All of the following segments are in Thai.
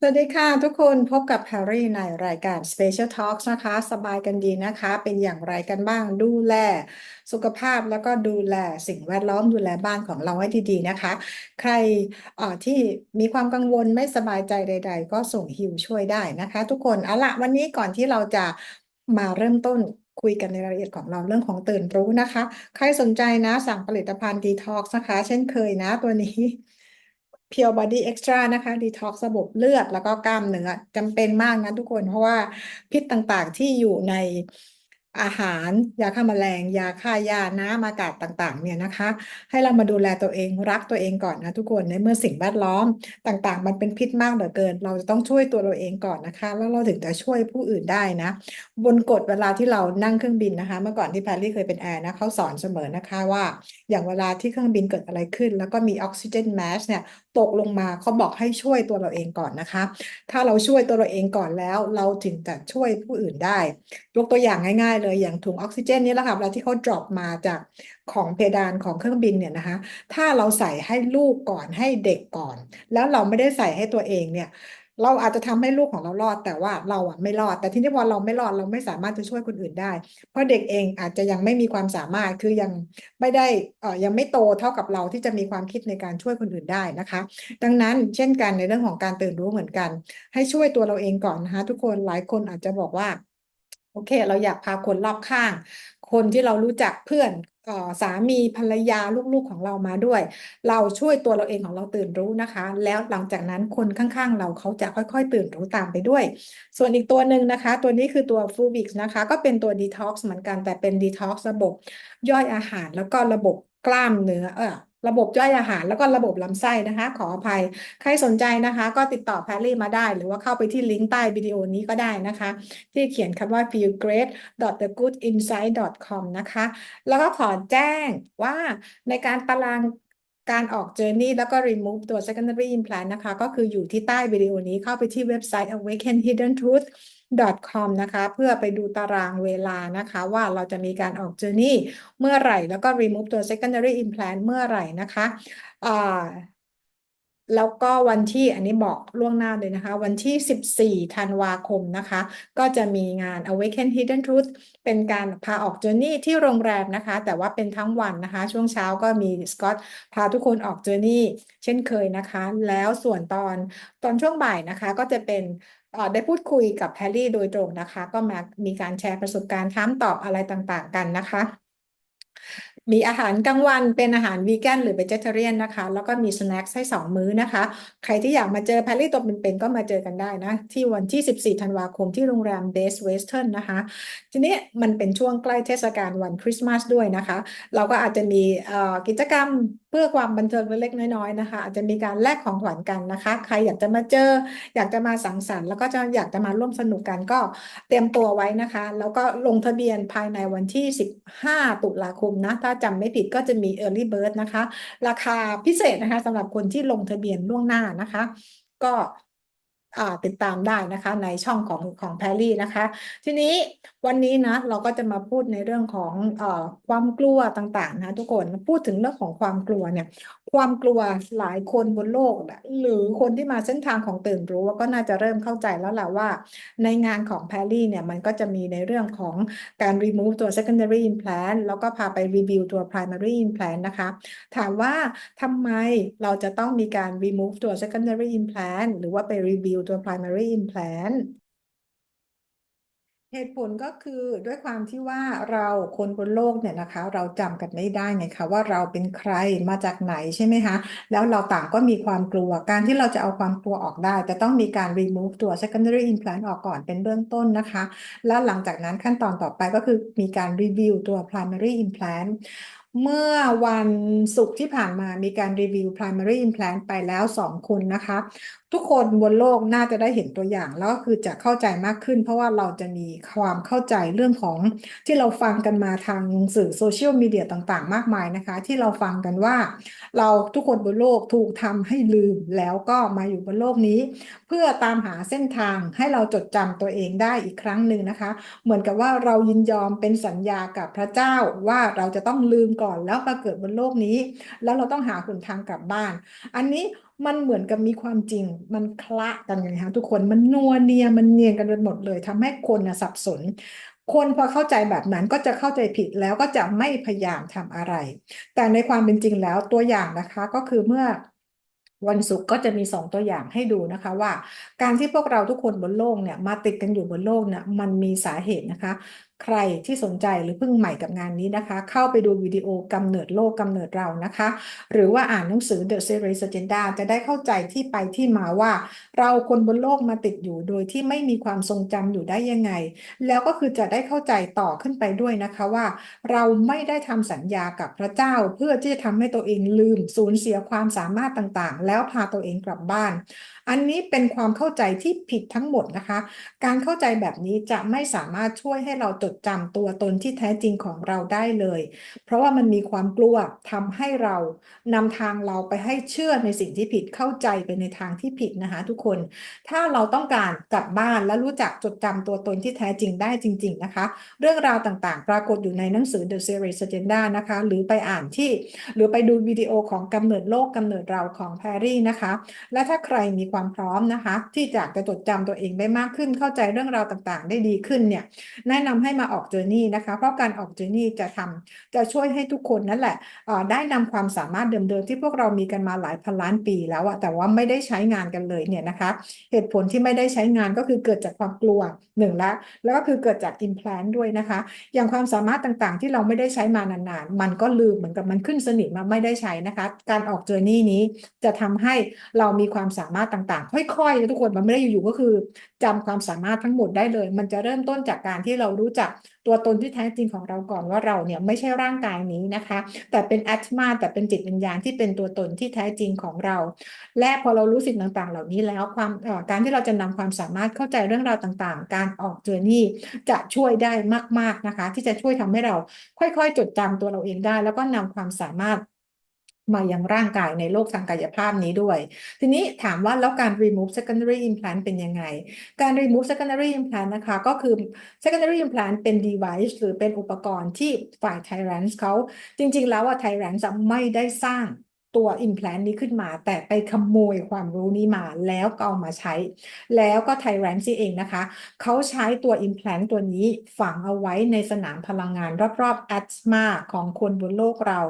สวัสดีค่ะ ทุกคนพบกับแฮร์รี่ในรายการ Special Talks นะคะ สบายกันดีนะคะ เป็นอย่างไรกันบ้างดูแล สุขภาพแล้วก็ดูแลสิ่งแวดล้อมดูแลบ้านของเราให้ดีๆนะคะ ใครที่มีความกังวลไม่สบายใจใด ๆ ก็ส่งฮิวช่วยได้นะคะ ทุกคนเอาละวันนี้ก่อนที่เราจะมาเริ่มต้นคุยกันในรายละเอียดของเราเรื่องของตื่นรู้นะคะ ใครสนใจนะสั่งผลิตภัณฑ์ Detox นะคะ เช่นเคยนะตัวนี้ Pure Body Extra นะคะ Detox ระบบเลือดแล้วก็กล้ามเนื้อจำเป็นมากนะทุกคน เพราะว่าพิษต่างๆที่อยู่ในอาหาร ยาฆ่าแมลง ยาฆ่าหญ้าน้ำอากาศต่าง ๆ เนี่ยนะคะ ให้เรามาดูแลตัวเองรักตัวเองก่อนนะทุกคนในเมื่อสิ่งแวดล้อมต่างๆ มันเป็นพิษมากเหลือเกิน เราจะต้องช่วยตัวเราเองก่อนนะคะ แล้วเราถึงจะช่วยผู้อื่นได้นะ บนกฎเวลาที่เรานั่งเครื่องบินนะคะ เมื่อก่อนที่แพรรี่เคยเป็นแอร์นะเขาสอนเสมอนะคะว่า อย่างเวลาที่เครื่องบินเกิดอะไรขึ้น แล้วก็มีออกซิเจนแมสเนี่ย ตกลงมาเขาบอกให้ช่วยตัวเราเองก่อนนะคะ ถ้าเราช่วยตัวเราเองก่อนแล้ว เราถึงจะช่วยผู้อื่นได้ ยกตัวอย่างง่าย ๆ เลยอย่างถุงออกซิเจนนี่แหละค่ะเวลาที่เขา drop มาจากของเพดานของเครื่องบินเนี่ยนะคะ ถ้าเราใส่ให้ลูกก่อนให้เด็กก่อน แล้วเราไม่ได้ใส่ให้ตัวเองเนี่ย เราอาจจะทำให้ลูกของเรารอด แต่ว่าเราอะไม่รอด แต่ทีนี้พอเราไม่รอดเราไม่สามารถจะช่วยคนอื่นได้ เพราะเด็กเองอาจจะยังไม่มีความสามารถคือยังไม่ได้เอ่อยังไม่โตเท่ากับเราที่จะมีความคิดในการช่วยคนอื่นได้นะคะ ดังนั้นเช่นกันในเรื่องของการตื่นรู้เหมือนกัน ให้ช่วยตัวเราเองก่อนนะคะทุกคนหลายคนอาจจะบอกว่าโอเค เราอยากพาคนรอบข้าง คนที่เรารู้จักเพื่อน สามีภรรยาลูกๆของเรามาด้วย เราช่วยตัวเราเองของเราตื่นรู้นะคะ แล้วหลังจากนั้นคนข้างๆ เราเขาจะค่อยๆ ตื่นรู้ตามไปด้วย ส่วนอีกตัวหนึ่งนะคะ ตัวนี้คือตัวฟูบิกนะคะ ก็เป็นตัวดีท็อกซ์เหมือนกันแต่เป็นดีท็อกซ์ระบบย่อยอาหารแล้วก็ระบบกล้ามเนื้อเออ ระบบย่อยอาหารแล้วก็ระบบลำไส้นะคะ ขออภัย ใครสนใจนะคะ ก็ติดต่อแพรรี่มาได้ หรือว่าเข้าไปที่ลิงก์ใต้วิดีโอนี้ก็ได้นะคะ ที่เขียนคำว่า feel great the good insight com นะคะ แล้วก็ขอแจ้งว่าในการตารางการออก journey แล้วก็ remove ตัว secondary implant นะคะ ก็คืออยู่ที่ใต้วิดีโอนี้เข้าไปที่เว็บไซต์ awaken hidden truth com นะคะเพื่อไปดูตารางเวลานะคะว่าเราจะมีการออก journey เมื่อไหร่ แล้วก็ remove ตัว secondary implant เมื่อไหร่นะคะแล้วก็วันที่อันนี้บอกล่วงหน้าเลยนะคะ วันที่ 14 ธันวาคมนะคะ ก็จะมีงาน Awaken Hidden Truth เป็นการพาออก journey ที่โรงแรมนะคะ แต่ว่าเป็นทั้งวันนะคะ ช่วงเช้าก็มีสกอตพาทุกคนออก journey เช่นเคยนะคะ แล้วส่วนตอนตอนช่วงบ่ายนะคะก็จะเป็น ได้พูดคุยกับแพรรี่โดยตรงนะคะ ก็มามีการแชร์ประสบการณ์ถามตอบอะไรต่างๆกันนะคะ มีอาหารกลางวันเป็นอาหารวีแกนหรือเ e เจ t a เรียนนะคะ แล้วก็มีสแน็คให้สองมื้อนะคะ ใครที่อยากมาเจอแพรรี่ตัวเป็นๆก็มาเจอกันได้นะ ที่วันที่ 14 ธันวาคมที่โรงแรม Best Western นนะคะ ทีนี้มันเป็นช่วงใกล้เทศกาลวันคริสต์มาสด้วยนะคะ เราก็อาจจะมีกิจกรรมเพื่อความบันเทิงเล็กๆน้อยๆนะคะ อาจจะมีการแลกของขวัญกันนะคะ ใครอยากจะมาเจอ อยากจะมาสังสรรค์แล้วก็จะอยากจะมาร่วมสนุกกันก็เตรียมตัวไว้นะคะ แล้วก็ลงทะเบียนภายในวันที่ 15 ตุลาคมนะ ถ้าจำไม่ผิดก็จะมี Early Bird นะคะ ราคาพิเศษนะคะสำหรับคนที่ลงทะเบียนล่วงหน้านะคะ ก็ ติดตามได้นะคะในช่องของของแพรรี่นะคะ ทีนี้วันนี้นะเราก็จะมาพูดในเรื่องของอความกลัวต่างๆนะทุกคนพูดถึงเรื่องของความกลัวเนี่ย ความกลัวหลายคนบนโลกแหละหรือคนที่มาเส้นทางของตื่นรู้ก็น่าจะเริ่มเข้าใจแล้วแหละว่า ในงานของแพรรี่เนี่ยมันก็จะมีในเรื่องของการ remove ตัว secondary implant แล้วก็พาไป review ตัว primary implant นะคะ ถามว่าทำไมเราจะต้องมีการ remove ตัว secondary implant หรือว่าไป review ตัว primary implant เหตุผลก็คือด้วยความที่ว่าเราคนบนโลกเนี่ยนะคะ เราจำกันไม่ได้ไงคะว่าเราเป็นใครมาจากไหนใช่ไหมคะ แล้วเราต่างก็มีความกลัวการที่เราจะเอาความกลัวออกได้จะต้องมีการ remove ตัว secondary implant ออกก่อนเป็นเบื้องต้นนะคะ แล้วหลังจากนั้นขั้นตอนต่อไปก็คือมีการ review ตัว primary implant เมื่อวันศุกร์ที่ผ่านมามีการรีวิว primary implant ไปแล้ว 2 คนนะคะ ทุกคนบนโลกน่าจะได้เห็นตัวอย่างแล้วก็คือจะเข้าใจมากขึ้น เพราะว่าเราจะมีความเข้าใจเรื่องของที่เราฟังกันมาทางสื่อโซเชียลมีเดียต่างๆ มากมายนะคะ ที่เราฟังกันว่า เราทุกคนบนโลกถูกทำให้ลืมแล้วก็มาอยู่บนโลกนี้ เพื่อตามหาเส้นทางให้เราจดจำตัวเองได้อีกครั้งหนึ่งนะคะ เหมือนกับว่าเรายินยอมเป็นสัญญากับพระเจ้าว่าเราจะต้องลืมก่อนแล้วมาเกิดบนโลกนี้ แล้วเราต้องหาหนทางกลับบ้าน อันนี้ มันเหมือนกับมีความจริง มันคละกันไงคะทุกคนมันนัวเนียมันเนียนกันไปหมดเลยทำให้คนนะสับสน คนพอเข้าใจแบบนั้นก็จะเข้าใจผิดแล้วก็จะไม่พยายามทำอะไร แต่ในความเป็นจริงแล้วตัวอย่างนะคะก็คือเมื่อวันศุกร์ก็จะมีสองตัวอย่างให้ดูนะคะว่า การที่พวกเราทุกคนบนโลกเนี่ยมาติดกันอยู่บนโลกเนี่ยมันมีสาเหตุนะคะ ใครที่สนใจหรือเพิ่งใหม่กับงานนี้นะคะ เข้าไปดูวิดีโอกำเนิดโลกกำเนิดเรานะคะ หรือว่าอ่านหนังสือ The Series Agenda จะได้เข้าใจที่ไปที่มาว่า เราคนบนโลกมาติดอยู่โดยที่ไม่มีความทรงจำอยู่ได้ยังไง แล้วก็คือจะได้เข้าใจต่อขึ้นไปด้วยนะคะว่า เราไม่ได้ทำสัญญากับพระเจ้า เพื่อที่จะทำให้ตัวเองลืมสูญเสียความสามารถต่างๆ แล้วพาตัวเองกลับบ้าน อันนี้เป็นความเข้าใจที่ผิดทั้งหมดนะคะ การเข้าใจแบบนี้จะไม่สามารถช่วยให้เราจดจำตัวตนที่แท้จริงของเราได้เลย เพราะว่ามันมีความกลัวทำให้เรานำทางเราไปให้เชื่อในสิ่งที่ผิดเข้าใจไปในทางที่ผิดนะคะ ทุกคน ถ้าเราต้องการกลับบ้านและรู้จักจดจำตัวตนที่แท้จริงได้จริง ๆนะคะ เรื่องราวต่างๆ ปรากฏอยู่ในหนังสือ The Series Agenda นะคะ หรือไปอ่านที่ หรือไปดูวิดีโอของกำเนิดโลกกำเนิดเราของแพรรี่นะคะ และถ้าใครมีความพร้อมนะคะ ที่อยากจะจดจำตัวเองได้มากขึ้นเข้าใจเรื่องราวต่างๆ ได้ดีขึ้นเนี่ยแนะนำให้มาออกเจอร์นี่นะคะ เพราะการออกเจอร์นี่จะทำจะช่วยให้ทุกคนนั่นแหละได้นำความสามารถเดิมๆที่พวกเรามีกันมาหลายพันล้านปีแล้วอะแต่ว่าไม่ได้ใช้งานกันเลยเนี่ยนะคะเหตุผลที่ไม่ได้ใช้งานก็คือเกิดจากความกลัวหนึ่งละแล้วก็คือเกิดจาก implant ด้วยนะคะ อย่างความสามารถต่างๆ ที่เราไม่ได้ใช้มานานๆ มันก็ลืมเหมือนกับมันขึ้นสนิทมาไม่ได้ใช้นะคะ การออกเจอร์นี่นี้จะทำให้เรามีความสามารถต่างๆ ค่อยๆทุกคนมันไม่ได้อยู่ๆก็คือจำความสามารถทั้งหมดได้เลย มันจะเริ่มต้นจากการที่เรารู้จักตัวตนที่แท้จริงของเราก่อนว่าเราเนี่ยไม่ใช่ร่างกายนี้นะคะ แต่เป็นอัตมาแต่เป็นจิตวิญญาณที่เป็นตัวตนที่แท้จริงของเรา และพอเรารู้สิ่งต่างๆ เหล่านี้แล้วความการที่เราจะนำความสามารถเข้าใจเรื่องราวต่างๆ การออกเจอร์นี่จะช่วยได้มากๆนะคะ ที่จะช่วยทำให้เราค่อยๆ จดจำตัวเราเองได้ แล้วก็นำความสามารถ มายังร่างกายในโลกทางกายภาพนี้ด้วย ทีนี้ถามว่าแล้วการ remove secondary implant เป็นยังไง การ remove secondary implant นะคะ ก็คือ secondary implant เป็น device หรือเป็นอุปกรณ์ที่ฝ่าย Tyrants เขาจริง ๆ แล้วว่า Tyrants ไม่ได้สร้าง ตัว implant นี้ขึ้นมา แต่ไปขโมยความรู้นี้มาแล้วก็เอามาใช้ แล้วก็ Tyrants เองนะคะ เขาใช้ตัว implant ตัวนี้ฝังเอาไว้ในสนามพลังงานรอบๆ asthma ของคนบนโลกเรา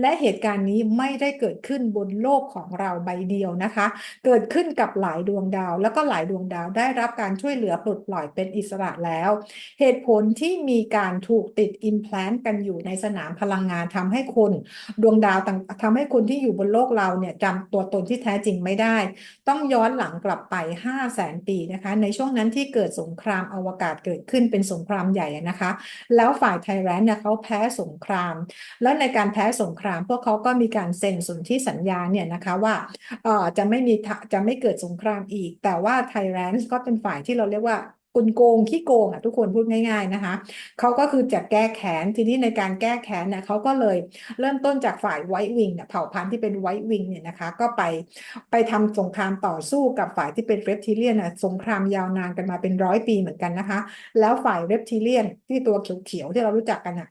และเหตุการณ์นี้ไม่ได้เกิดขึ้นบนโลกของเราใบเดียวนะคะ เกิดขึ้นกับหลายดวงดาว แล้วก็หลายดวงดาวได้รับการช่วยเหลือปลดปล่อยเป็นอิสระแล้ว เหตุผลที่มีการถูกติด implant กันอยู่ในสนามพลังงานทำให้คนดวงดาวต่างทำให้คนที่อยู่บนโลกเราเนี่ยจำตัวตนที่แท้จริงไม่ได้ ต้องย้อนหลังกลับไป 5 0 0แสนปีนะคะ ในช่วงนั้นที่เกิดสงครามอวกาศเกิดขึ้นเป็นสงครามใหญ่นะคะ แล้วฝ่ายไทแรนเนี่ยเขาแพ้สงคราม แล้วในการแพ้สงคราม พวกเขาก็มีการเซ็นสนธิสัญญาเนี่ยนะคะว่าเออจะไม่มีจะไม่เกิดสงครามอีก แต่ว่าไทแรนก็เป็นฝ่ายที่เราเรียกว่า กลโกงขี้โกงอะทุกคนพูดง่าย ๆนะคะเขาก็คือจะแก้แค้นทีนี้ในการแก้แค้นเนี่ยเขาก็เลยเริ่มต้นจากฝ่ายไวท์วิงเนี่ยเผ่าพันธุ์ที่เป็นไวท์วิงเนี่ยนะคะก็ไปไปทำสงครามต่อสู้กับฝ่ายที่เป็นเรปทิเลียนอะสงครามยาวนานกันมาเป็นร้อยปีเหมือนกันนะคะ แล้วฝ่ายเรปทิเลียนที่ตัวเขียวๆที่เรารู้จักกันอะ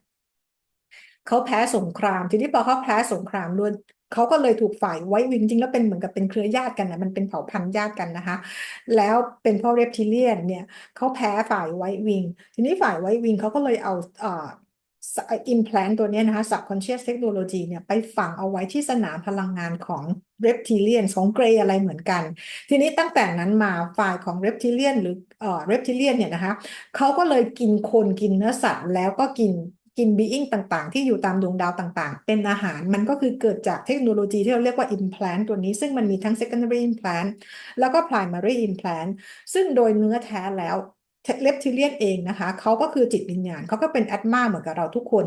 เขาแพ้สงคราม ทีนี้พอเขาแพ้สงครามด้วย เขาก็เลยถูกฝ่ายไวท์วิงจริงแล้วเป็นเหมือนกับเป็นเครือญาติกันนะมันเป็นเผ่าพันธุ์ญาติกันนะคะ แล้วเป็นพราะเรปทิเลียนเนี่ยเขาแพ้ฝ่ายไวท์วิง ทีนี้ฝ่ายไวท์วิงเขาก็เลยเอาอ่อ implant ตัวนี้นะคะ subconscious technology เนี่ยไปฝังเอาไว้ที่สนามพลังงานของ reptilian ของเกรย์อะไรเหมือนกัน ทีนี้ตั้งแต่นั้นมาฝ่ายของ reptilian หรือเอ่อ reptilian เนี่ยนะคะเขาก็เลยกินคนกินเนื้อสัตว์แล้วก็กิน กิน being ต่างๆ ที่อยู่ตามดวงดาวต่างๆ เป็นอาหารมันก็คือเกิดจากเทคโนโลยีที่เราเรียกว่า implant ตัวนี้ซึ่งมันมีทั้ง secondary implant แล้วก็ primary implant ซึ่งโดยเนื้อแท้แล้วเลปทิเลียนเองนะคะเขาก็คือจิตวิญญาณเขาก็เป็นแอดมาเหมือนกับเราทุกคน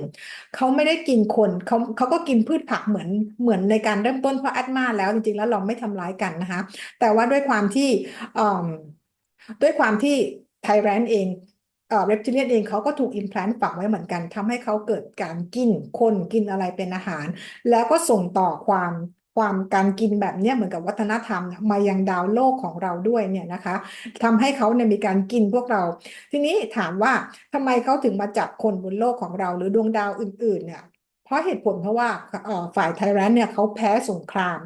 เขาไม่ได้กินคนเขาเขาก็กินพืชผักเหมือนเหมือนในการเริ่มต้นเพราะแอดมาแล้วจริงๆแล้วเราไม่ทำร้ายกันนะคะแต่ว่าด้วยความที่ด้วยความที่ไทแรนเอง เอ่อเรปทิเลียนเองเขาก็ถูกอิมพลนต์ฝังไว้เหมือนกันทำให้เขาเกิดการกินคนกินอะไรเป็นอาหาร แล้วก็ส่งต่อความความการกินแบบนี้เหมือนกับวัฒนธรรมมายังดาวโลกของเราด้วยเนี่ยนะคะทำให้เขาเนี่ยมีการกินพวกเรา ทีนี้ถามว่าทำไมเขาถึงมาจับคนบนโลกของเรา หรือดวงดาวอื่นๆเนี่ย เพราะเหตุผลเพราะว่าฝ่ายไทยแลนด์เนี่ยเขาแพ้สงคราม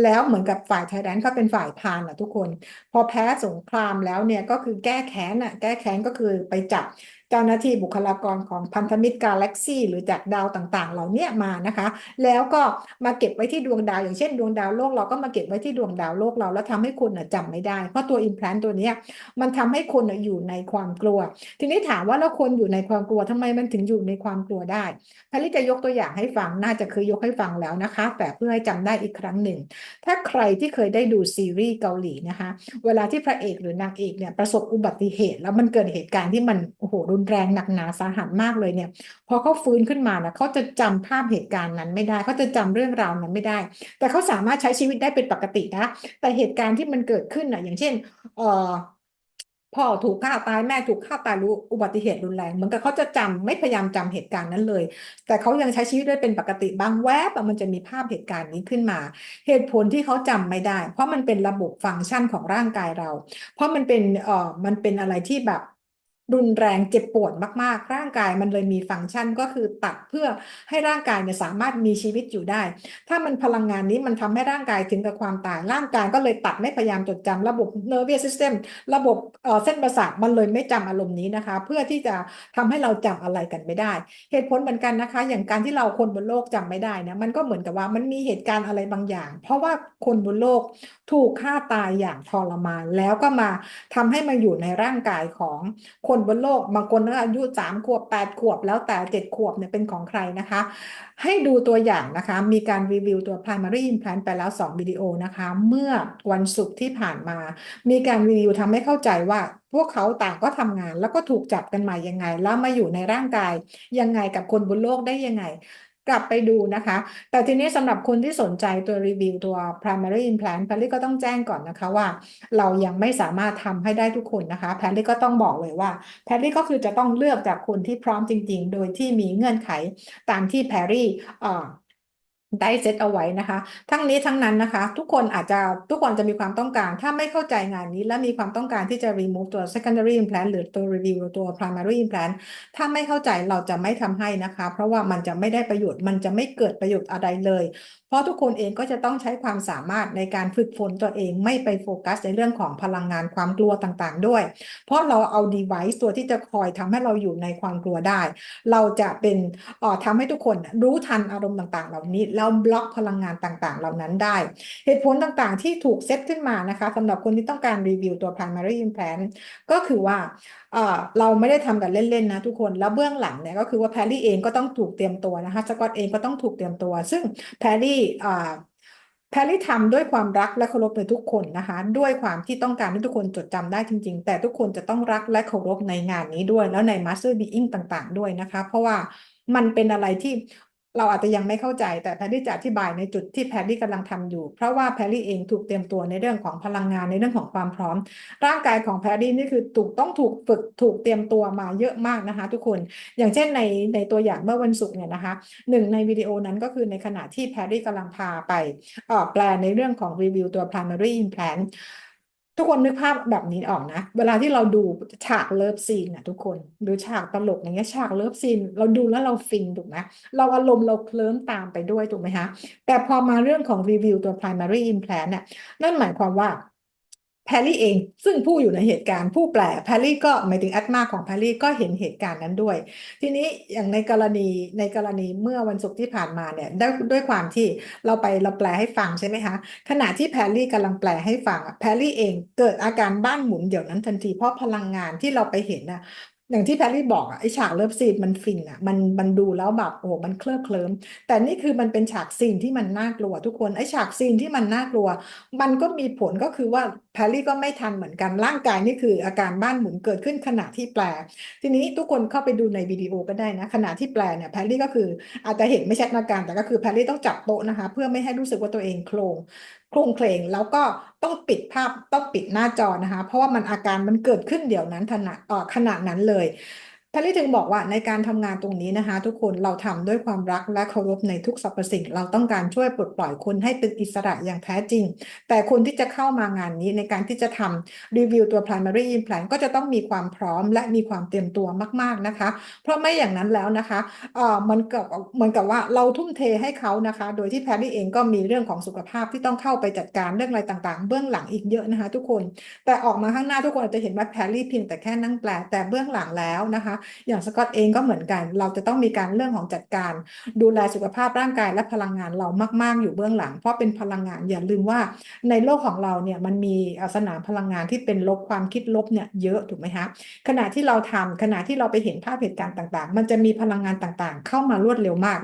แล้วเหมือนกับฝ่ายไทยแลนด์เขาเป็นฝ่ายพานอะทุกคน พอแพ้สงครามแล้วเนี่ยก็คือแก้แค้นอะแก้แค้นก็คือไปจับ เจ้าหน้าที่บุคลากรของพันธมิตรกาแล็กซี่หรือจากดาวต่างๆ เหล่าเนี้มานะคะ แล้วก็มาเก็บไว้ที่ดวงดาวอย่างเช่นดวงดาวโลกเราก็มาเก็บไว้ที่ดวงดาวโลกเรา แล้วทำให้คนจำไม่ได้ เพราะตัวอิมแพลนตัวนี้มันทำให้คนอยู่ในความกลัว ทีนี้ถามว่าแล้วคนอยู่ในความกลัวทำไมมันถึงอยู่ในความกลัวได้พลิจะยกตัวอย่างให้ฟังน่าจะเคยยกให้ฟังแล้วนะคะ แต่เพื่อให้จำได้อีกครั้งหนึ่ง ถ้าใครที่เคยได้ดูซีรีส์เกาหลีนะคะ เวลาที่พระเอกหรือนางเอกเนี่ยประสบอุบัติเหตุ แล้วมันเกิดเหตุการณ์ที่มันโอ้โหรุนแรงหนักหนาสาหัสมากเลยเนี่ย พอเขาฟื้นขึ้นมานะเขาจะจำภาพเหตุการณ์นั้นไม่ได้เขาจะจำเรื่องราวนั้นไม่ได้ แต่เขาสามารถใช้ชีวิตได้เป็นปกตินะแต่เหตุการณ์ที่มันเกิดขึ้นอนะอย่างเช่นเอ่อพ่อถูกฆ่าตายแม่ถูกฆ่าตายรู้อุบัติเหตุรุนแรงเหมือนกับเขาจะจำไม่พยายามจำเหตุการณ์นั้นเลย แต่เขายังใช้ชีวิตได้เป็นปกติบางแวบมันจะมีภาพเหตุการณ์นี้ขึ้นมา เหตุผลที่เขาจำไม่ได้ เพราะมันเป็นระบบฟังก์ชันของร่างกายเรา เพราะมันเป็นเอ่อมันเป็นอะไรที่แบบ รุนแรงเจ็บปวดมากๆ ร่างกายมันเลยมีฟังก์ชันก็คือตัดเพื่อให้ร่างกายเนี่ยสามารถมีชีวิตอยู่ได้ ถ้ามันพลังงานนี้มันทำให้ร่างกายถึงกับความตาย ร่างกายก็เลยตัดไม่พยายามจดจำระบบ nervous system ระบบเอ่อเส้นประสาทมันเลยไม่จำอารมณ์นี้นะคะ เพื่อที่จะทำให้เราจำอะไรกันไม่ได้ เหตุผลเหมือนกันนะคะ อย่างการที่เราคนบนโลกจำไม่ได้นะมันก็เหมือนกับว่ามันมีเหตุการณ์อะไรบางอย่าง เพราะว่าคนบนโลกถูกฆ่าตายอย่างทรมาน แล้วก็มาทำให้มาอยู่ในร่างกายของคนบนโลกบางคนก็อายุสามขวบแปดขวบ แล้วแต่เจ็ดขวบเนี่ยเป็นของใครนะคะ ให้ดูตัวอย่างนะคะ มีการรีวิวตัว primary implant ไปแล้ว2วิดีโอนะคะ เมื่อวันศุกร์ที่ผ่านมา มีการรีวิวทำให้เข้าใจว่าพวกเขาต่างก็ทำงานแล้วก็ถูกจับกันมายังไง แล้วมาอยู่ในร่างกายยังไงกับคนบนโลกได้ยังไง กลับไปดูนะคะ แต่ทีนี้สำหรับคนที่สนใจตัวรีวิวตัว primary implant แพลลี่ก็ต้องแจ้งก่อนนะคะว่า เรายังไม่สามารถทำให้ได้ทุกคนนะคะแพลลี่ก็ต้องบอกเลยว่าแพลลี่ก็คือจะต้องเลือกจากคนที่พร้อมจริง ๆ โดยที่มีเงื่อนไขตามที่แพรรี่อ่อ ได้เซตเอาไว้นะคะ ทั้งนี้ทั้งนั้นนะคะ ทุกคนอาจจะทุกคนจะมีความต้องการ ถ้าไม่เข้าใจงานนี้ และมีความต้องการที่จะ remove ตัว secondary implant หรือตัว review ตัว primary implant ถ้าไม่เข้าใจเราจะไม่ทำให้นะคะ เพราะว่ามันจะไม่ได้ประโยชน์มันจะไม่เกิดประโยชน์อะไรเลย เพราะทุกคนเองก็จะต้องใช้ความสามารถในการฝึกฝนตัวเองไม่ไปโฟกัสในเรื่องของพลังงานความกลัวต่างๆ ด้วย เพราะเราเอา device ตัวที่จะคอยทำให้เราอยู่ในความกลัวได้ เราจะเป็นเอ่อทำให้ทุกคนรู้ทันอารมณ์ต่างๆ เหล่านี้แล้วบล็อกพลังงานต่างๆ เหล่านั้นได้ เหตุผลต่างๆ ที่ถูกเซตขึ้นมานะคะสำหรับคนที่ต้องการรีวิวตัว primary implant ก็คือว่าเออเราไม่ได้ทำกันเล่นๆนะทุกคนแล้วเบื้องหลังเนี่ยก็คือว่าแพรรี่เองก็ต้องถูกเตรียมตัวนะคะสกอตเองก็ต้องถูกเตรียมตัว ซึ่งแพรรี่อ่าแพรรี่ทำด้วยความรักและเคารพในทุกคนนะคะ ด้วยความที่ต้องการให้ทุกคนจดจำได้จริง ๆ แต่ทุกคนจะต้องรักและเคารพในงานนี้ด้วย แล้วใน Master Being ต่าง ๆ ด้วยนะคะ เพราะว่ามันเป็นอะไรที่ เราอาจจะยังไม่เข้าใจแต่แพรรี่จะอธิบายในจุดที่แพรรี่กำลังทำอยู่ เพราะว่าแพรรี่เองถูกเตรียมตัวในเรื่องของพลังงานในเรื่องของความพร้อม ร่างกายของแพรรี่นี่คือถูกต้องถูกฝึกถูกเตรียมตัวมาเยอะมากนะคะ ทุกคนอย่างเช่นในในตัวอย่างเมื่อวันศุกร์เนี่ยนะคะหนึ่งในวิดีโอนั้นก็คือในขณะที่แพรรี่กำลังพาไปเอ่อแปลในเรื่องของรีวิวตัว primary implant ทุกคนนึกภาพแบบนี้ออกนะ เวลาที่เราดูฉากเลิฟซีนนะทุกคนดูฉากตลกอย่างเงี้ยฉากเลิฟซีนเราดูแล้วเราฟินถูกไหมเราอารมณ์เราเคลิ้มตามไปด้วยถูกไหมคะแต่พอมาเรื่องของรีวิวตัว primary implant เนี่ยนั่นหมายความว่า แพรรี่เอง ซึ่งผู้อยู่ในเหตุการณ์ผู้แปลแพรรี่ก็หมายถึงแอดมาของแพรรี่ก็เห็นเหตุการณ์นั้นด้วย ทีนี้อย่างในกรณีในกรณีเมื่อวันศุกร์ที่ผ่านมาเนี่ยด้วยด้วยความที่เราไปเราแปลให้ฟังใช่ไหมคะขณะที่แพรรี่กำลังแปลให้ฟังแพรรี่เองเกิดอาการบ้านหมุนเดี๋ยวนั้นทันทีเพราะพลังงานที่เราไปเห็นนะ อย่างที่แพรรี่บอกอะไอฉากเลิฟซีนมันฟินอะมันมันดูแล้วแบบโอ้โหมันเคลิบเคลิ้มแต่นี่คือมันเป็นฉากซีนที่มันน่ากลัวทุกคนไอฉากซีนที่มันน่ากลัว มันก็มีผลก็คือว่าแพรรี่ก็ไม่ทันเหมือนกันร่างกายนี่คืออาการบ้านหมุนเกิดขึ้นขณะที่แปล ทีนี้ทุกคนเข้าไปดูในวิดีโอก็ได้นะขณะที่แปลเนี่ยแพรรี่ก็คืออาจจะเห็นไม่ชัดอาการแต่ก็คือแพรรี่ต้องจับโต๊ะนะคะ เพื่อไม่ให้รู้สึกว่าตัวเองโครง โครงเคลงแล้วก็ต้องปิดภาพต้องปิดหน้าจอนะคะ เพราะว่ามันอาการมันเกิดขึ้นเดี๋ยวนั้นขณะเอ่อขณะนั้นเลย แพรรี่ถึงบอกว่าในการทำงานตรงนี้นะคะ ทุกคนเราทำด้วยความรักและเคารพในทุกสรรพสิ่ง เราต้องการช่วยปลดปล่อยคนให้เป็นอิสระอย่างแท้จริง แต่คนที่จะเข้ามางานนี้ในการที่จะทำรีวิวตัว primary implant ก็จะต้องมีความพร้อมและมีความเตรียมตัวมาก ๆนะคะ เพราะไม่อย่างนั้นแล้วนะคะเอ่อมันกับเหมือนกับว่าเราทุ่มเทให้เขานะคะ โดยที่แพรรี่เองก็มีเรื่องของสุขภาพที่ต้องเข้าไปจัดการเรื่องอะไรต่างๆ เบื้องหลังอีกเยอะนะคะ ทุกคนแต่ออกมาข้างหน้าทุกคนอาจจะเห็นว่าแพรรี่เพียงแต่แค่นั่งแปลแต่เบื้องหลังแล้วนะคะอย่างสกอตเองก็เหมือนกัน เราจะต้องมีการเรื่องของจัดการดูแลสุขภาพร่างกายและพลังงานเรามาก ๆ อยู่เบื้องหลัง เพราะเป็นพลังงานอย่าลืมว่าในโลกของเราเนี่ยมันมีสนามพลังงานที่เป็นลบความคิดลบเนี่ยเยอะถูกไหมคะขณะที่เราทำขณะที่เราไปเห็นภาพเหตุการณ์ต่าง ๆ มันจะมีพลังงานต่างๆ เข้ามารวดเร็วมาก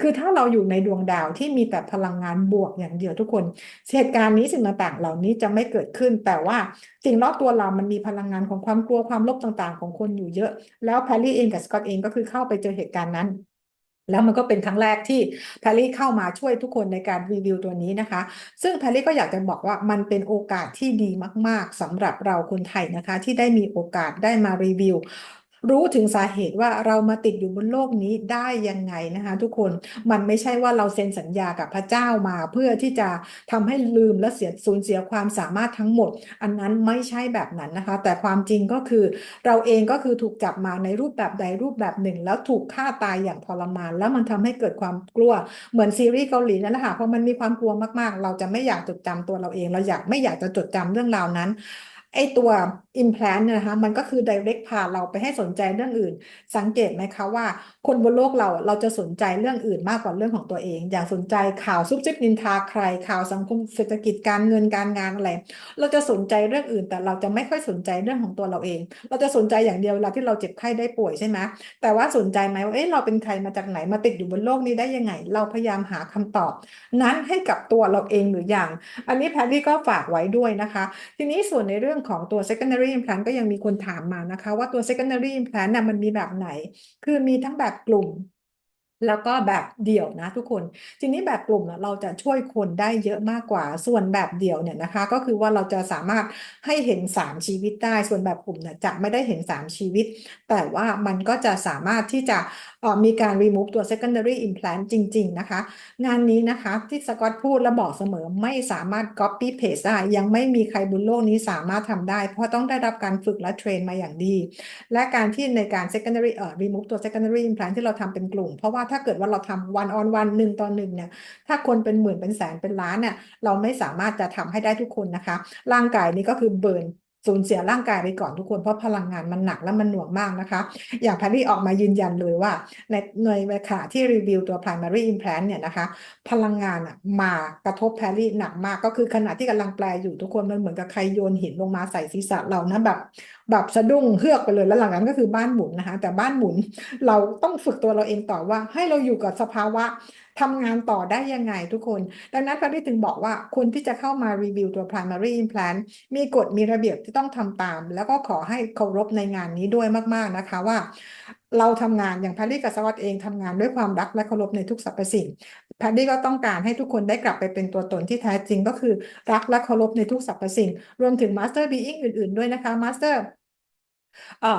คือถ้าเราอยู่ในดวงดาวที่มีแต่พลังงานบวกอย่างเดียวทุกคนเหตุการณ์นี้สิ่งต่างๆ เหล่านี้จะไม่เกิดขึ้น แต่ว่าสิ่งรอบตัวเรามันมีพลังงานของความกลัวความลบต่างๆ ของคนอยู่เยอะ แล้วแพรรี่เองกับสกอตเองก็คือเข้าไปเจอเหตุการณ์นั้น แล้วมันก็เป็นครั้งแรกที่แพรรี่เข้ามาช่วยทุกคนในการรีวิวตัวนี้นะคะ ซึ่งแพรรี่ก็อยากจะบอกว่ามันเป็นโอกาสที่ดีมาก ๆสำหรับเราคนไทยนะคะ ที่ได้มีโอกาสได้มารีวิว รู้ถึงสาเหตุว่าเรามาติดอยู่บนโลกนี้ได้ยังไงนะคะทุกคนมันไม่ใช่ว่าเราเซ็นสัญญากับพระเจ้ามา เพื่อที่จะทำให้ลืมและเสียสูญเสียความสามารถทั้งหมด อันนั้นไม่ใช่แบบนั้นนะคะ แต่ความจริงก็คือเราเองก็คือถูกจับมาในรูปแบบใดรูปแบบหนึ่ง แล้วถูกฆ่าตายอย่างทรมาน แล้วมันทำให้เกิดความกลัวเหมือนซีรีส์เกาหลีนั่นแหละค่ะเพราะมันมีความกลัวมากๆ เราจะไม่อยากจดจำตัวเราเอง เราอยากไม่อยากจะจดจำเรื่องราวนั้นไอตัว implant เนี่ยนะคะมันก็คือ direct พาเราไปให้สนใจเรื่องอื่น สังเกตไหมคะว่า คนบนโลกเราเราจะสนใจเรื่องอื่นมากกว่าเรื่องของตัวเอง อย่ากสนใจข่าวซุบซิบนินทาใคร ข่าวสังคมเศรษฐกิจการเงินการงานอะไร เราจะสนใจเรื่องอื่น แต่เราจะไม่ค่อยสนใจเรื่องของตัวเราเอง เราจะสนใจอย่างเดียวเวลาที่เราเจ็บไข้ได้ป่วยใช่ไหมแต่ว่าสนใจไหมว่าเอ๊ะเราเป็นใครมาจากไหนมาติดอยู่บนโลกนี้ได้ยังไง เราพยายามหาคำตอบ นั้นให้กับตัวเราเองหรืออย่าง อันนี้แพรรี่ก็ฝากไว้ด้วยนะคะ ทีนี้ส่วนในเรื่องของตัว secondary implant ก็ยังมีคนถามมานะคะ ว่าตัว secondary implant น่ะมันมีแบบไหน คือมีทั้งแบบกลุ่ม แล้วก็แบบเดี่ยวนะทุกคน ทีนี้แบบกลุ่มเราจะช่วยคนได้เยอะมากกว่า ส่วนแบบเดี่ยวเนี่ยนะคะ ก็คือว่าเราจะสามารถให้เห็น 3 ชีวิตได้ ส่วนแบบกลุ่มเนี่ยจะไม่ได้เห็น 3 ชีวิต แต่ว่ามันก็จะสามารถที่จะมีการ remove ตัว secondary implant จริง ๆ นะคะ งานนี้นะคะที่สกอตพูดและบอกเสมอไม่สามารถ copy paste ได้ ยังไม่มีใครบนโลกนี้สามารถทำได้ เพราะต้องได้รับการฝึกและเทรนมาอย่างดี และการที่ในการ secondary เอ่อ remove ตัว secondary implant ที่เราทำเป็นกลุ่ม เพราะว่าถ้าเกิดว่าเราทำวันออนวันหนึ่งต่อหนึ่งเนี่ยถ้าคนเป็นหมื่นเป็นแสนเป็นล้านเนี่ยเราไม่สามารถจะทำให้ได้ทุกคนนะคะ ร่างกายนี้ก็คือเบิร์น สูญเสียร่างกายไปก่อนทุกคนเพราะพลังงานมันหนักและมันหน่วงมากนะคะ อย่างแพรรี่ออกมายืนยันเลยว่า ในในขณะที่รีวิวตัว primary implant เนี่ยนะคะ พลังงานอะมากระทบแพรรี่หนักมากก็คือขณะที่กำลังแปลอยู่ทุกคนมันเหมือนกับใครโยนหินลงมาใส่ศีรษะเรานะแบบแบบสะดุ้งเฮือกไปเลยแล้วหลังนั้นก็คือบ้านหมุนนะคะ แต่บ้านหมุนเราต้องฝึกตัวเราเองต่อว่าให้เราอยู่กับสภาวะทำงานต่อได้ยังไงทุกคน ดังนั้นแพรรี่ถึงบอกว่าคนที่จะเข้ามารีวิวตัว primary implant มีกฎมีระเบียบที่ต้องทำตาม แล้วก็ขอให้เคารพในงานนี้ด้วยมาก ๆ นะคะว่าเราทำงานอย่างแพรรี่กับสวัสดิ์เองทำงานด้วยความรักและเคารพในทุกสรรพสิ่งแพรรี่ก็ต้องการให้ทุกคนได้กลับไปเป็นตัวตนที่แท้จริงก็คือรักและเคารพในทุกสรรพสิ่ง รวมถึง master being อื่นๆด้วยนะคะ master อ่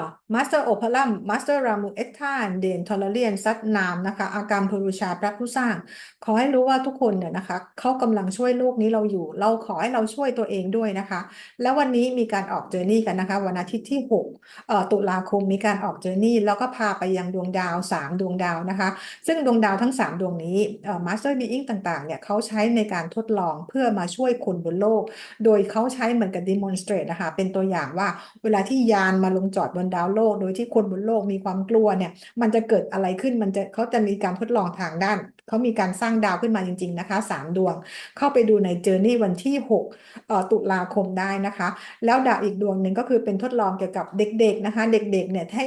ามาสเตอร์โอพลัมมาสเตอร์รามูเอตทานเดนทอลเลียนซัดนามนะคะ อากรรพรุชาพระผู้สร้าง ขอให้รู้ว่าทุกคนเนี่ยนะคะเขากำลังช่วยโลกนี้เราอยู่ เราขอให้เราช่วยตัวเองด้วยนะคะ แล้ววันนี้มีการออกเจอร์นี่กันนะคะ วันอาทิตย์ที่6เอ่อตุลาคมมีการออกเจอร์นี่แล้วก็พาไปยังดวงดาว 3 ดวงดาวนะคะ ซึ่งดวงดาวทั้ง 3 ดวงนี้เอ่อมาสเตอร์บีอิงต่างๆเนี่ยเขาใช้ในการทดลองเพื่อมาช่วยคนบนโลก โดยเขาใช้เหมือนกับ demonstrate นะคะเป็นตัวอย่างว่าเวลาที่ยานมาลงจอดบนดาวโลก โดยที่คนบนโลกมีความกลัวเนี่ย มันจะเกิดอะไรขึ้นมันจะเขาจะมีการทดลองทางด้าน เขามีการสร้างดาวขึ้นมาจริง ๆ นะคะสามดวง เข้าไปดูในเจอร์นี่วันที่6ตุลาคมได้นะคะ แล้วดาวอีกดวงหนึ่งก็คือเป็นทดลองเกี่ยวกับเด็ก ๆ นะคะ เด็ก ๆ เนี่ยให้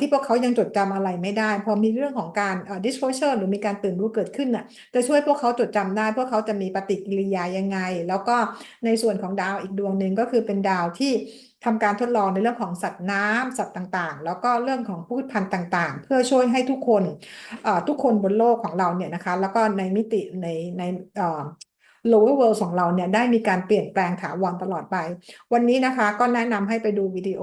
ที่พวกเขายังจดจำอะไรไม่ได้ พอมีเรื่องของการ disclosure หรือมีการตื่นรู้เกิดขึ้นน่ะจะช่วยพวกเขาจดจำได้ พวกเขาจะมีปฏิกิริยายังไง แล้วก็ในส่วนของดาวอีกดวงหนึ่งก็คือเป็นดาวที่ ทำการทดลองในเรื่องของสัตว์น้ำสัตว์ต่างๆ แล้วก็เรื่องของพืชพันธุ์ต่างๆ เพื่อช่วยให้ทุกคนทุกคนบนโลกของเราเนี่ยนะคะ แล้วก็ในมิติในใน lower world ของเราเนี่ยได้มีการเปลี่ยนแปลงถาวรตลอดไป วันนี้นะคะก็แนะนำให้ไปดูวิดีโอ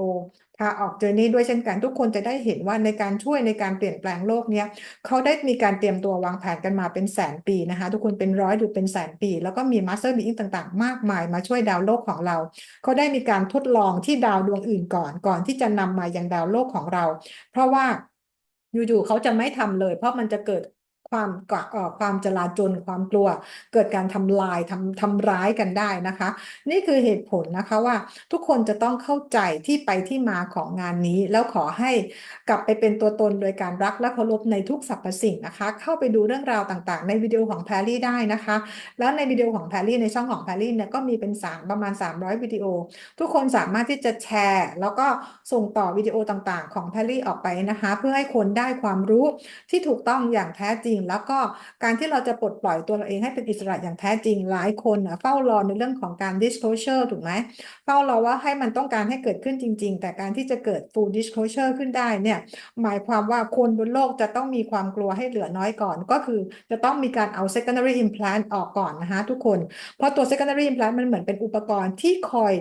พาออกเจอร์นี่ด้วยเช่นกัน ทุกคนจะได้เห็นว่าในการช่วยในการเปลี่ยนแปลงโลกเนี้ยเขาได้มีการเตรียมตัววางแผนกันมาเป็นแสนปีนะคะ ทุกคนเป็นร้อยหรือเป็นแสนปี แล้วก็มีมาสเตอร์บีอิงต่างๆ มากมายมาช่วยดาวโลกของเรา เขาได้มีการทดลองที่ดาวดวงอื่นก่อนก่อนที่จะนำมายังดาวโลกของเรา เพราะว่าอยู่ๆเขาจะไม่ทำเลย เพราะมันจะเกิด ความก่อความจลาจลความกลัว เกิดการทำลายทำทำร้ายกันได้นะคะ นี่คือเหตุผลนะคะว่าทุกคนจะต้องเข้าใจที่ไปที่มาของงานนี้ แล้วขอให้กลับไปเป็นตัวตนโดยการรักและเคารพในทุกสรรพสิ่งนะคะ เข้าไปดูเรื่องราวต่างๆ ในวิดีโอของแพรรี่ได้นะคะ แล้วในวิดีโอของแพรรี่ในช่องของแพรรี่เนี่ยก็มีเป็นสามประมาณ 300 วิดีโอ ทุกคนสามารถที่จะแชร์ แล้วก็ส่งต่อวิดีโอต่างๆ ของแพรรี่ออกไปนะคะ เพื่อให้คนได้ความรู้ที่ถูกต้องอย่างแท้จริงแล้วก็การที่เราจะปลดปล่อยตัวเราเองให้เป็นอิสระอย่างแท้จริงหลายคนเฝ้ารอในเรื่องของการ disclosure ถูกไหมเฝ้ารอว่าให้มันต้องการให้เกิดขึ้นจริง ๆ แต่การที่จะเกิด full disclosure ขึ้นได้เนี่ยหมายความว่าคนบนโลกจะต้องมีความกลัวให้เหลือน้อยก่อน ก็คือจะต้องมีการเอา secondary implant ออกก่อนนะคะทุกคน เพราะตัว secondary implant มันเหมือนเป็นอุปกรณ์ที่คอย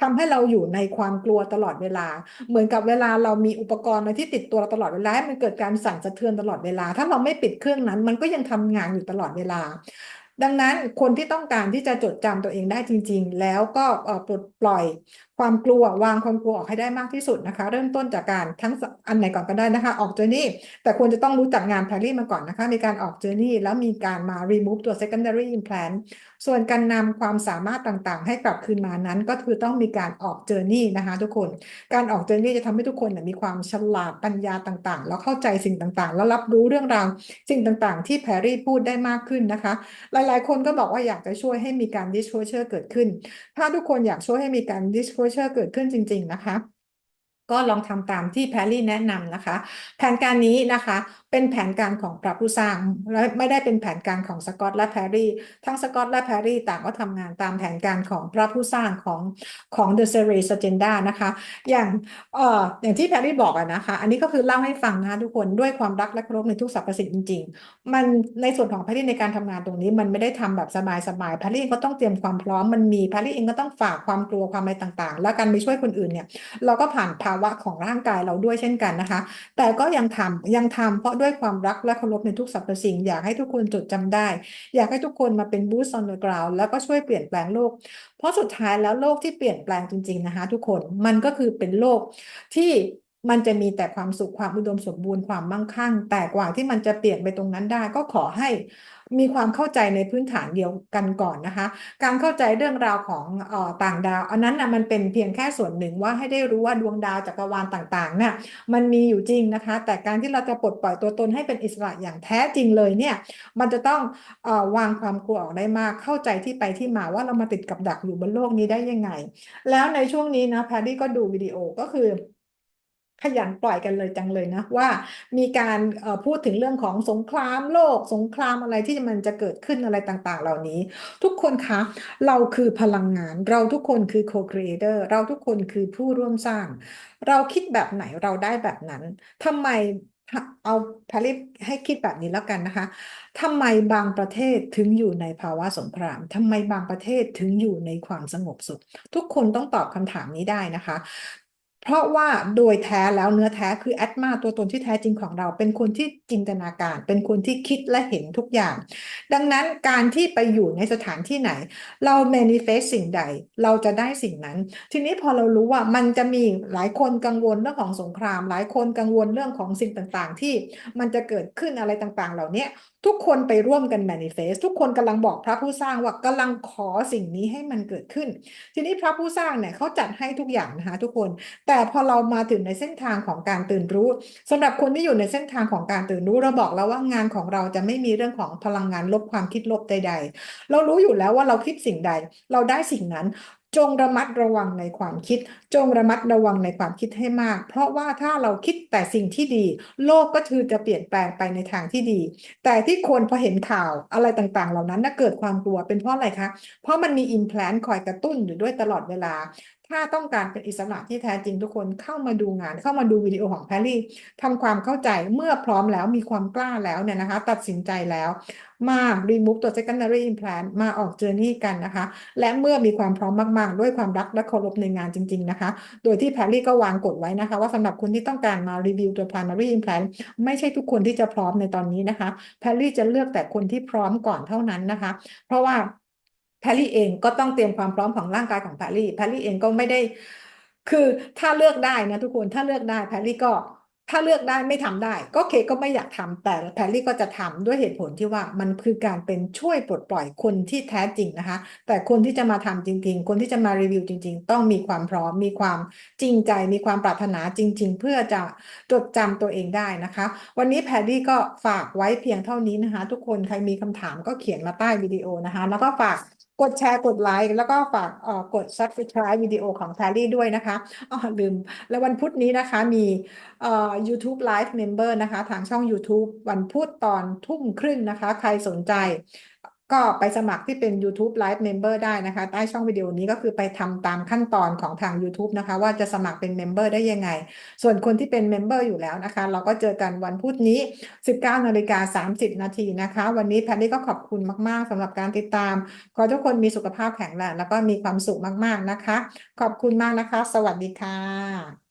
ทำให้เราอยู่ในความกลัวตลอดเวลา เหมือนกับเวลาเรามีอุปกรณ์อะไรที่ติดตัวเราตลอดเวลาให้มันเกิดการสั่นสะเทือนตลอดเวลา ถ้าเราไม่ปิดเครื่องนั้น มันก็ยังทำงานอยู่ตลอดเวลา ดังนั้นคนที่ต้องการที่จะจดจำตัวเองได้จริง ๆ แล้วก็ปลดปล่อยความกลัววางความกลัวออกให้ได้มากที่สุดนะคะ เริ่มต้นจากการทั้งอันไหนก่อนก็ได้นะคะ ออกเจอร์นี่แต่ควรจะต้องรู้จักงานแพรรี่มาก่อนนะคะ มีการออกเจอร์นี่แล้วมีการมา remove ตัว secondary implant ส่วนการนำความสามารถต่างๆ ให้กลับคืนมานั้น ก็คือต้องมีการออกเจอร์นี่นะคะ ทุกคน การออกเจอร์นี่จะทำให้ทุกคนมีความฉลาดปัญญาต่างๆ แล้วเข้าใจสิ่งต่างๆ แล้วรับรู้เรื่องราวสิ่งต่างๆ ที่แพรรี่พูดได้มากขึ้นนะคะ หลายๆ คนก็บอกว่าอยากจะช่วยให้มีการ disclosure เกิดขึ้น ถ้าทุกคนอยากช่วยให้มีการ disclosure เกิดขึ้นจริง ๆ นะคะ ก็ลองทำตามที่แพรลี่แนะนำนะคะ แผนการนี้นะคะ เป็นแผนการของพระผู้สร้าง และไม่ได้เป็นแผนการของสกอตและแพรรี่ ทั้งสกอตและแพรรี่ต่างก็ทำงานตามแผนการของพระผู้สร้างของของ The Series Agenda นะคะ อย่างเอ่ออย่างที่แพรรี่บอกอะนะคะ อันนี้ก็คือเล่าให้ฟังนะทุกคนด้วยความรักและเคารพในทุกสรรพสิ่งจริง ๆ มันในส่วนของแพรรี่ในการทำงานตรงนี้ มันไม่ได้ทำแบบสบายๆแพรรี่ก็ต้องเตรียมความพร้อมมันมีแพรรี่เองก็ต้องฝากความกลัวความอะไรต่างๆ แล้วการไปช่วยคนอื่นเนี่ยเราก็ผ่านภาวะของร่างกายเราด้วยเช่นกันนะคะ แต่ก็ยังทำยังทำเพราะด้วยความรักและเคารพในทุกสรรพสิ่ง อยากให้ทุกคนจดจำได้ อยากให้ทุกคนมาเป็น boots on the ground แล้วก็ช่วยเปลี่ยนแปลงโลก เพราะสุดท้ายแล้วโลกที่เปลี่ยนแปลงจริง ๆนะคะ ทุกคนมันก็คือเป็นโลกที่มันจะมีแต่ความสุขความอุดมสมบูรณ์ความมั่งคั่ง แต่กว่าที่มันจะเปลี่ยนไปตรงนั้นได้ ก็ขอให้ มีความเข้าใจในพื้นฐานเดียวกันก่อนนะคะ การเข้าใจเรื่องราวของออต่างดาว อันนั้นนะมันเป็นเพียงแค่ส่วนหนึ่งว่าให้ได้รู้ว่าดวงดาวจักรวาลต่างๆเนี่ยมันมีอยู่จริงนะคะ แต่การที่เราจะปลดปล่อยตัวตนให้เป็นอิสระอย่างแท้จริงเลยเนี่ยมันจะต้องออวางความกลัวออกได้มากเข้าใจที่ไปที่มาว่าเรามาติดกับดักอยู่บนโลกนี้ได้ยังไง แล้วในช่วงนี้นะแพดดี้ก็ดูวิดีโอก็คือ ขยันปล่อยกันเลยจังเลยนะว่ามีการพูดถึงเรื่องของสงครามโลก สงครามอะไรที่มันจะเกิดขึ้นอะไรต่างๆ เหล่านี้ ทุกคนคะเราคือพลังงาน เราทุกคนคือ co-creator เราทุกคนคือผู้ร่วมสร้าง เราคิดแบบไหนเราได้แบบนั้นทำไมเอาพาริสให้คิดแบบนี้แล้วกันนะคะทำไมบางประเทศถึงอยู่ในภาวะสงครามทำไมบางประเทศถึงอยู่ในความสงบสุข ทุกคนต้องตอบคำถามนี้ได้นะคะ เพราะว่าโดยแท้แล้วเนื้อแท้คือแอดมาตัวตนที่แท้จริงของเรา เป็นคนที่จินตนาการ เป็นคนที่คิดและเห็นทุกอย่าง ดังนั้นการที่ไปอยู่ในสถานที่ไหน เรา manifest สิ่งใดเราจะได้สิ่งนั้น ทีนี้พอเรารู้ว่ามันจะมีหลายคนกังวลเรื่องของสงคราม หลายคนกังวลเรื่องของสิ่งต่างๆ ที่มันจะเกิดขึ้นอะไรต่างๆ เหล่านี้ทุกคนไปร่วมกัน manifest ทุกคนกำลังบอกพระผู้สร้างว่ากำลังขอสิ่งนี้ให้มันเกิดขึ้น ทีนี้พระผู้สร้างเนี่ยเขาจัดให้ทุกอย่างนะคะทุกคนแต่แต่พอเรามาถึงในเส้นทางของการตื่นรู้สำหรับคนที่อยู่ในเส้นทางของการตื่นรู้เราบอกแล้วว่างานของเราจะไม่มีเรื่องของพลังงานลบความคิดลบใด ๆ เรารู้อยู่แล้วว่าเราคิดสิ่งใด เราได้สิ่งนั้นจงระมัดระวังในความคิด จงระมัดระวังในความคิดให้มาก เพราะว่าถ้าเราคิดแต่สิ่งที่ดี โลกก็คือจะเปลี่ยนแปลงไปในทางที่ดี แต่ที่คนพอเห็นข่าวอะไรต่างๆ เหล่านั้นน่ะเกิดความกลัวเป็นเพราะอะไรคะ เพราะมันมีอิมแพลนคอยกระตุ้นอยู่ด้วยตลอดเวลา ถ้าต้องการเป็นอิสระที่แท้จริงทุกคนเข้ามาดูงาน เข้ามาดูวิดีโอของแพรรี่ทำความเข้าใจเมื่อพร้อมแล้วมีความกล้าแล้วเนี่ยนะคะ ตัดสินใจแล้วมา remove ตัว secondary implant มาออกเจอร์นี่กันนะคะ และเมื่อมีความพร้อมมาก ๆ ด้วยความรักและเคารพในงานจริง ๆ นะคะ โดยที่แพรรี่ก็วางกฎไว้นะคะ ว่าสำหรับคนที่ต้องการมารีวิวตัว primary implant ไม่ใช่ทุกคนที่จะพร้อมในตอนนี้นะคะแพรรี่จะเลือกแต่คนที่พร้อมก่อนเท่านั้นนะคะ เพราะว่า พรรี่เองก็ต้องเตรียมความพร้อมของร่างกายของแพรรี่แพรรี่เองก็ไม่ได้ คือถ้าเลือกได้นะทุกคนถ้าเลือกได้แพรรี่ก็ถ้าเลือกได้ไม่ทำได้ ก็เคก็ไม่อยากทำแต่แพรรี่ก็จะทำด้วยเหตุผลที่ว่ามันคือการเป็นช่วยปลดปล่อยคนที่แท้จริงนะคะ แต่คนที่จะมาทำจริง ๆ คนที่จะมารีวิวจริง ๆ ต้องมีความพร้อมมีความจริงใจ มีความปรารถนาจริง ๆ เพื่อจะจดจำตัวเองได้นะคะ วันนี้แพรรี่ก็ฝากไว้เพียงเท่านี้นะคะ ทุกคนใครมีคำถามก็เขียนมาใต้วิดีโอนะคะ แล้วก็ฝาก กดแชร์กดไลค์แล้วก็ฝากเอ่อกด subscribe วิดีโอของแพรรี่ด้วยนะคะอ๋อลืม แล้ววันพุธนี้นะคะมีเอ่อ YouTube Live Member นะคะ ทางช่อง YouTube วันพุธตอนทุ่มครึ่งนะคะ ใครสนใจ ก็ไปสมัครที่เป็น YouTube Live Member ได้นะคะ ใต้ช่องวิดีโอนี้ก็คือไปทำตามขั้นตอนของทาง YouTube นะคะ ว่าจะสมัครเป็น Member ได้ยังไง ส่วนคนที่เป็น Member อยู่แล้วนะคะ เราก็เจอกันวันพุธนี้ 19นาฬิกา30 นาทีนะคะ วันนี้แพทย์ก็ขอบคุณมาก ๆสำหรับการติดตาม ขอทุกคนมีสุขภาพแข็งแรงแล้วก็มีความสุขมาก ๆนะคะ ขอบคุณมากนะคะ สวัสดีค่ะ